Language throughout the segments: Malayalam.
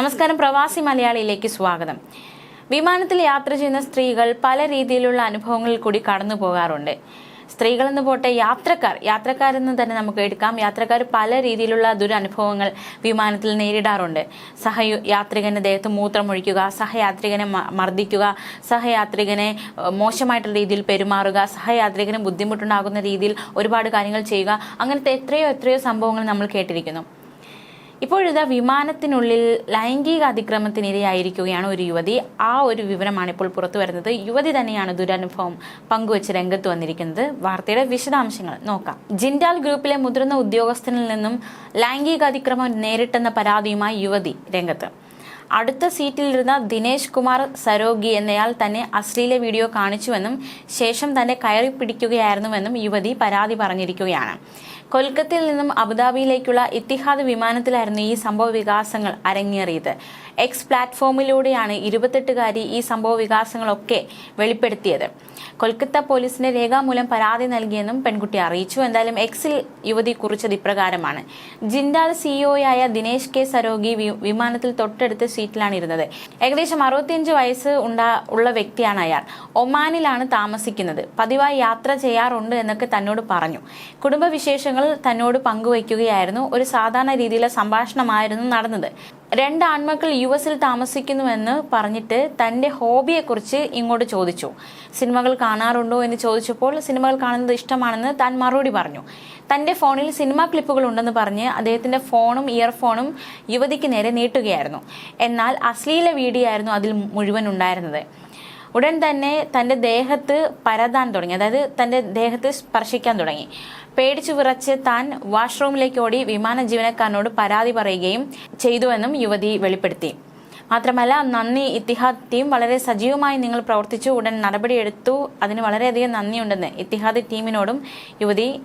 നമസ്കാരം പ്രവാസി മലയാളിയിലേക്ക് സ്വാഗതം. വിമാനത്തിൽ യാത്ര ചെയ്യുന്ന സ്ത്രീകൾ പല രീതിയിലുള്ള അനുഭവങ്ങളിൽ കൂടി കടന്നു പോകാറുണ്ട്. സ്ത്രീകളെന്ന് പോട്ടെ യാത്രക്കാർ. യാത്രക്കാരെന്ന് തന്നെ നമുക്ക് എടുക്കാം. യാത്രക്കാർ പല രീതിയിലുള്ള ദുരനുഭവങ്ങൾ വിമാനത്തിൽ നേരിടാറുണ്ട്. സഹ യാത്രികന്റെ ദേഹത്ത് മൂത്രമൊഴിക്കുക സഹയാത്രികനെ മർദ്ദിക്കുക സഹയാത്രികനെ മോശമായിട്ടുള്ള രീതിയിൽ പെരുമാറുക സഹയാത്രികന് ബുദ്ധിമുട്ടുണ്ടാകുന്ന രീതിയിൽ ഒരുപാട് കാര്യങ്ങൾ ചെയ്യുക അങ്ങനത്തെ എത്രയോ എത്രയോ സംഭവങ്ങൾ നമ്മൾ കേട്ടിരിക്കുന്നു. ഇപ്പോഴിതാ വിമാനത്തിനുള്ളിൽ ലൈംഗിക അതിക്രമത്തിനിരയായിരിക്കുകയാണ് ഒരു യുവതി. ആ ഒരു വിവരമാണ് ഇപ്പോൾ പുറത്തു വരുന്നത്. യുവതി തന്നെയാണ് ദുരനുഭവം പങ്കുവച്ച് രംഗത്ത് വന്നിരിക്കുന്നത്. വാർത്തയുടെ വിശദാംശങ്ങൾ നോക്കാം. ജിൻഡാൽ ഗ്രൂപ്പിലെ മുതിർന്ന ഉദ്യോഗസ്ഥനിൽ നിന്നും ലൈംഗിക അതിക്രമം നേരിട്ടെന്ന പരാതിയുമായി യുവതി രംഗത്ത്. അടുത്ത സീറ്റിലിരുന്ന ദിനേശ് കുമാർ സരോഗി എന്നയാൾ തന്നെ അശ്ലീല വീഡിയോ കാണിച്ചുവെന്നും ശേഷം തന്നെ കയറി പിടിക്കുകയായിരുന്നുവെന്നും യുവതി പരാതി പറഞ്ഞിരിക്കുകയാണ്. കൊൽക്കത്തയിൽ നിന്നും അബുദാബിയിലേക്കുള്ള ഇത്തിഹാദ് വിമാനത്തിലായിരുന്നു ഈ സംഭവ വികാസങ്ങൾ അരങ്ങേറിയത്. എക്സ് പ്ലാറ്റ്ഫോമിലൂടെയാണ് ഇരുപത്തെട്ടുകാരി ഈ സംഭവ വികാസങ്ങളൊക്കെ വെളിപ്പെടുത്തിയത്. കൊൽക്കത്ത പോലീസിന് രേഖാമൂലം പരാതി നൽകിയെന്നും പെൺകുട്ടി അറിയിച്ചു. എന്തായാലും എക്സിൽ യുവതി കുറിച്ചത് ഇപ്രകാരമാണ്. ജിൻഡാൽ സിഇഒയായ ദിനേശ് കെ സരോഗി വിമാനത്തിൽ തൊട്ടടുത്ത സീറ്റിലാണ് ഇരുന്നത്. ഏകദേശം അറുപത്തിയഞ്ച് വയസ്സ് ഉള്ള വ്യക്തിയാണ് അയാൾ. ഒമാനിലാണ് താമസിക്കുന്നത്. പതിവായി യാത്ര ചെയ്യാറുണ്ട് എന്നൊക്കെ തന്നോട് പറഞ്ഞു. കുടുംബവിശേഷങ്ങൾ തന്നോട് പങ്കുവയ്ക്കുകയായിരുന്നു. ഒരു സാധാരണ രീതിയിലുള്ള സംഭാഷണമായിരുന്നു നടന്നത്. രണ്ട് ആൺമക്കൾ യു എസിൽ താമസിക്കുന്നുവെന്ന് പറഞ്ഞിട്ട് തന്റെ ഹോബിയെക്കുറിച്ച് ഇങ്ങോട്ട് ചോദിച്ചു. സിനിമകൾ കാണാറുണ്ടോ എന്ന് ചോദിച്ചപ്പോൾ സിനിമകൾ കാണുന്നത് ഇഷ്ടമാണെന്ന് താൻ മറുപടി പറഞ്ഞു. തന്റെ ഫോണിൽ സിനിമാ ക്ലിപ്പുകൾ ഉണ്ടെന്ന് പറഞ്ഞ് അദ്ദേഹത്തിന്റെ ഫോണും ഇയർഫോണും യുവതിക്ക് നേരെ നീട്ടുകയായിരുന്നു. എന്നാൽ അശ്ലീല വീഡിയോ ആയിരുന്നു അതിൽ മുഴുവൻ ഉണ്ടായിരുന്നത്. ഉടൻ തന്നെ തന്റെ ദേഹത്ത് പരതാൻ തുടങ്ങി. അതായത് തന്റെ ദേഹത്ത് സ്പർശിക്കാൻ തുടങ്ങി. പേടിച്ചു വിറച്ച് താൻ വാഷ്റൂമിലേക്ക് ഓടി വിമാന ജീവനക്കാരനോട് പരാതി പറയുകയും ചെയ്തുവെന്നും യുവതി വെളിപ്പെടുത്തി. മാത്രമല്ല നന്ദി ഇത്തിഹാദ് ടീം വളരെ സജീവമായി നിങ്ങൾ പ്രവർത്തിച്ചു. ഉടൻ നടപടിയെടുത്തു. അതിന് വളരെയധികം നന്ദിയുണ്ടെന്ന് ഇത്തിഹാദ് ടീമിനോടും യുവതി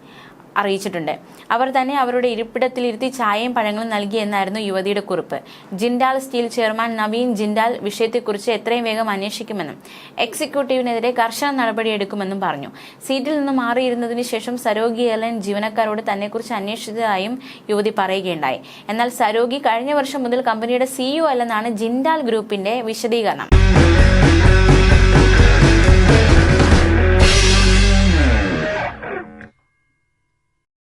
അറിയിച്ചിട്ടുണ്ട്. അവർ തന്നെ അവരുടെ ഇരിപ്പിടത്തിലിരുത്തി ചായയും പഴങ്ങളും നൽകിയെന്നായിരുന്നു യുവതിയുടെ കുറിപ്പ്. ജിൻഡാൽ സ്റ്റീൽ ചെയർമാൻ നവീൻ ജിൻഡാൽ വിഷയത്തെക്കുറിച്ച് എത്രയും വേഗം അന്വേഷിക്കുമെന്നും എക്സിക്യൂട്ടീവിനെതിരെ കർശന നടപടിയെടുക്കുമെന്നും പറഞ്ഞു. സീറ്റിൽ നിന്ന് മാറിയിരുന്നതിന് ശേഷം സരോഗി എയർലൈൻ ജീവനക്കാരോട് തന്നെക്കുറിച്ച് അന്വേഷിച്ചതായും യുവതി പറയുകയുണ്ടായി. എന്നാൽ സരോഗി കഴിഞ്ഞ വർഷം മുതൽ കമ്പനിയുടെ സിഇഒ അല്ലെന്നാണ് ജിൻഡാൽ ഗ്രൂപ്പിന്റെ വിശദീകരണം.